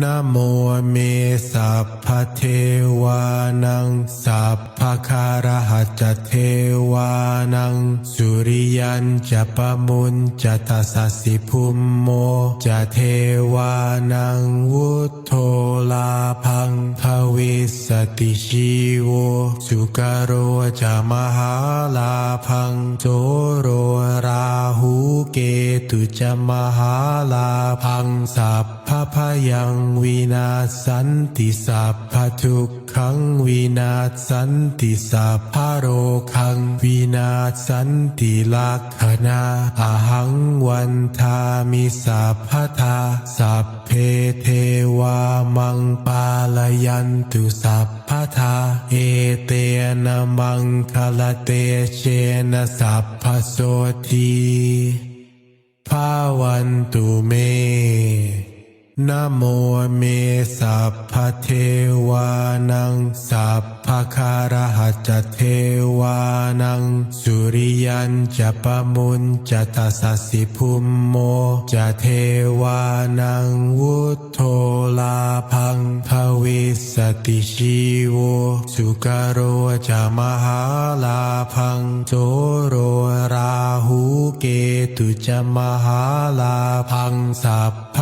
นโมเมสัพพะเทวานังสัพพะคารหัจเทวานังสุริยันจะปมุนจะตัสสิภุมโมจะเทวานังวุฒโธลาพังภวิสติชีโวสุกโรจะมหาลาพังโจโรรา ตุจะมหาลาพังสัพพะพยังวินาศสันติสัพพะทุกขังวินาศสันติสัพพะโรคังวินาศสันติลักขณาอหังวันทามิสัพพะทาสัพเพเทวามังปาลยันตุสัพพะทาเอเตนะมังคลเตเชนะสัพพะโสที วันตุเมนโมเมสัพพเทวานังสัพพคาระหัจเทวานังสุริยันจะปมุนจะตัสสิภุมโมจะเทวานังวุฒโลาพังภวิสติชีโวสุกโรจะมหาลาพังโจโร ตุจะมหาลาพังสัพพ